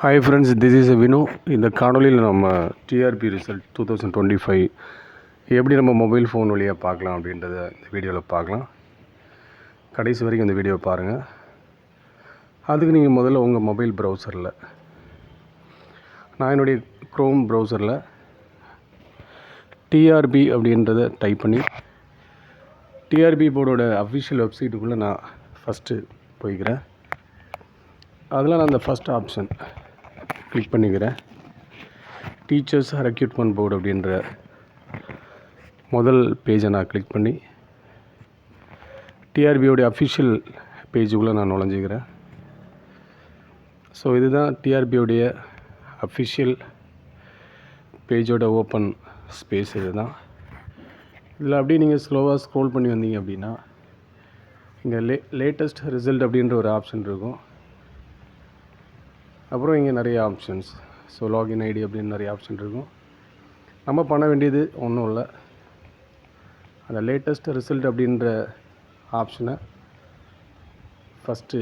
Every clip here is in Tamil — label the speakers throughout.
Speaker 1: Hi friends this is Vinu இந்த காணொலியில் நம்ம TRB result two thousand twenty five எப்படி நம்ம மொபைல் ஃபோன் வழியாக பார்க்கலாம் அப்படின்றத இந்த வீடியோவில் பார்க்கலாம். கடைசி வரைக்கும் இந்த வீடியோ பாருங்கள் அதுக்கு நீங்கள் முதல்ல உங்கள் மொபைல் ப்ரௌசரில் நான் என்னுடைய க்ரோம் ப்ரௌசரில் டிஆர்பி அப்படின்றத டைப் பண்ணி டிஆர்பி போர்டோட அஃபிஷியல் வெப்சைட்டுக்குள்ளே நான் ஃபஸ்ட்டு போய்க்கிறேன். அதில் நான் அந்த ஃபஸ்ட் ஆப்ஷன் கிளிக் பண்ணிக்கிறேன். டீச்சர்ஸ் ரெக்யூட்மெண்ட் போர்டு அப்படின்ற முதல் பேஜை நான் கிளிக் பண்ணி டிஆர்பியோடைய அஃபிஷியல் பேஜுக்குள்ளே நான் நுழைஞ்சிக்கிறேன். ஸோ இதுதான் டிஆர்பியோடைய அஃபிஷியல் பேஜோட ஓப்பன் ஸ்பேஸ் இது தான் இதில் அப்படியே நீங்கள் ஸ்லோவாக ஸ்க்ரோல் பண்ணி வந்தீங்க அப்படின்னா இங்கே லே லேட்டஸ்ட் ரிசல்ட் அப்படின்ற ஒரு ஆப்ஷன் இருக்கும். அப்புறம் இங்கே நிறைய ஆப்ஷன்ஸ் ஸோ லாகின் ஐடி அப்படின்னு நிறைய ஆப்ஷன் இருக்கும். நம்ம பண்ண வேண்டியது ஒன்றும் இல்லை. அந்த லேட்டஸ்ட் ரிசல்ட் அப்படின்ற ஆப்ஷனை ஃபஸ்ட்டு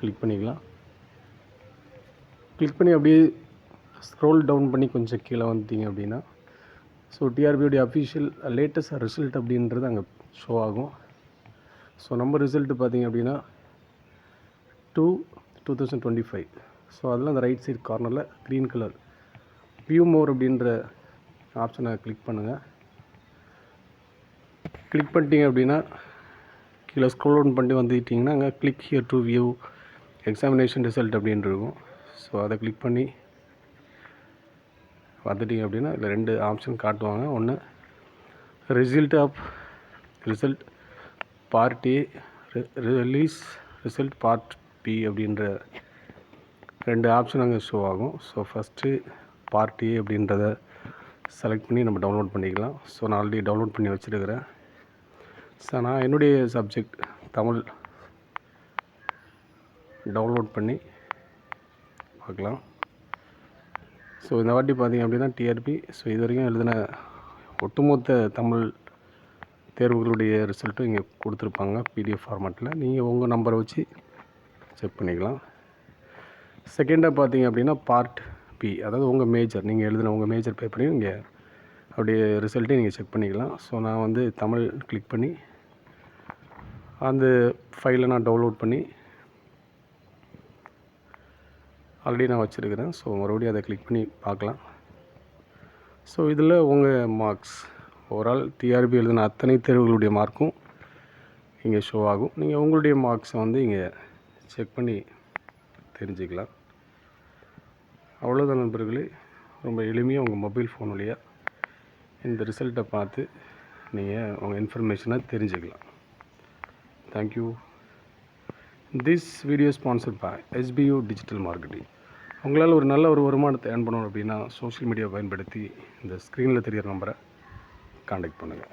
Speaker 1: கிளிக் பண்ணிக்கலாம். கிளிக் பண்ணி அப்படியே ஸ்க்ரோல் டவுன் பண்ணி கொஞ்சம் கீழே வந்துட்டீங்க அப்படின்னா ஸோ டிஆர்பியோடைய அஃபிஷியல் லேட்டஸ்ட் ரிசல்ட் அப்படின்றது அங்கே ஷோ ஆகும். ஸோ நம்ம ரிசல்ட்டு பார்த்தீங்க அப்படின்னா two two thousand twenty five so அதில் அந்த ரைட் சைடு கார்னரில் க்ரீன் கலர் வியூ மோர் அப்படின்ற ஆப்ஷனை கிளிக் பண்ணுங்கள் கிளிக் பண்ணிட்டீங்க அப்படின்னா கீழே ஸ்க்ரோல் டவுன் பண்ணி வந்துட்டிங்கன்னா அங்கே click here to view examination result அப்படின்ட்டு இருக்கும். ஸோ அதை கிளிக் பண்ணி வந்துட்டீங்க அப்படின்னா இதில் ரெண்டு ஆப்ஷன் காட்டுவாங்க. ஒன்று result of result part A release result part B அப்படின்ற ரெண்டு ஆப்ஷன் அங்கே ஷோ ஆகும். ஸோ ஃபஸ்ட்டு பார்ட்டி அப்படின்றத செலக்ட் பண்ணி நம்ம டவுன்லோட் பண்ணிக்கலாம். ஸோ நான் ஆல்ரெடி டவுன்லோட் பண்ணி வச்சுருக்கிறேன். ஸோ நான் என்னுடைய சப்ஜெக்ட் தமிழ் டவுன்லோட் பண்ணி பார்க்கலாம். ஸோ இந்த வாட்டி பார்த்திங்க அப்படின்னா டிஆர்பி ஸோ இது வரைக்கும் எழுதின ஒட்டுமொத்த தமிழ் தேர்வுகளுடைய ரிசல்ட்டும் இங்கே கொடுத்துருப்பாங்க. பிடிஎஃப் ஃபார்மேட்டில் நீங்கள் உங்கள் நம்பரை வச்சு செக் பண்ணிக்கலாம். செகண்டாக பார்த்தீங்க அப்படின்னா பார்ட் பி அதாவது உங்கள் மேஜர் நீங்கள் எழுதின உங்கள் மேஜர் பேப்பரையும் இங்கே அப்படியே ரிசல்ட்டையும் நீங்கள் செக் பண்ணிக்கலாம். ஸோ நான் வந்து தமிழ் கிளிக் பண்ணி அந்த ஃபைலை நான் டவுன்லோட் பண்ணி ஆல்ரெடி நான் வச்சுருக்கிறேன். ஸோ மறுபடியும் அதை கிளிக் பண்ணி பார்க்கலாம். ஸோ இதில் உங்கள் மார்க்ஸ் ஓவரால் டிஆர்பி எழுதின அத்தனை தேர்வுகளுடைய மார்க்கும் இங்கே ஷோ ஆகும். நீங்கள் உங்களுடைய மார்க்ஸை வந்து இங்கே செக் பண்ணி தெரிஞ்சுக்கலாம். அவ்வளோதான் நண்பர்களே. ரொம்ப எளிமையாக உங்கள் மொபைல் ஃபோன் வழியாக இந்த ரிசல்ட்டை பார்த்து நீங்கள் உங்கள் இன்ஃபர்மேஷனை தெரிஞ்சுக்கலாம். Thank you this video sponsored by SPU digital marketing உங்களால் ஒரு நல்ல ஒரு வருமானத்தை ஏர்ன் பண்ணணும் அப்படின்னா சோஷியல் மீடியா பயன்படுத்தி இந்த ஸ்க்ரீனில் தெரியிற நம்பரை காண்டாக்ட் பண்ணுங்கள்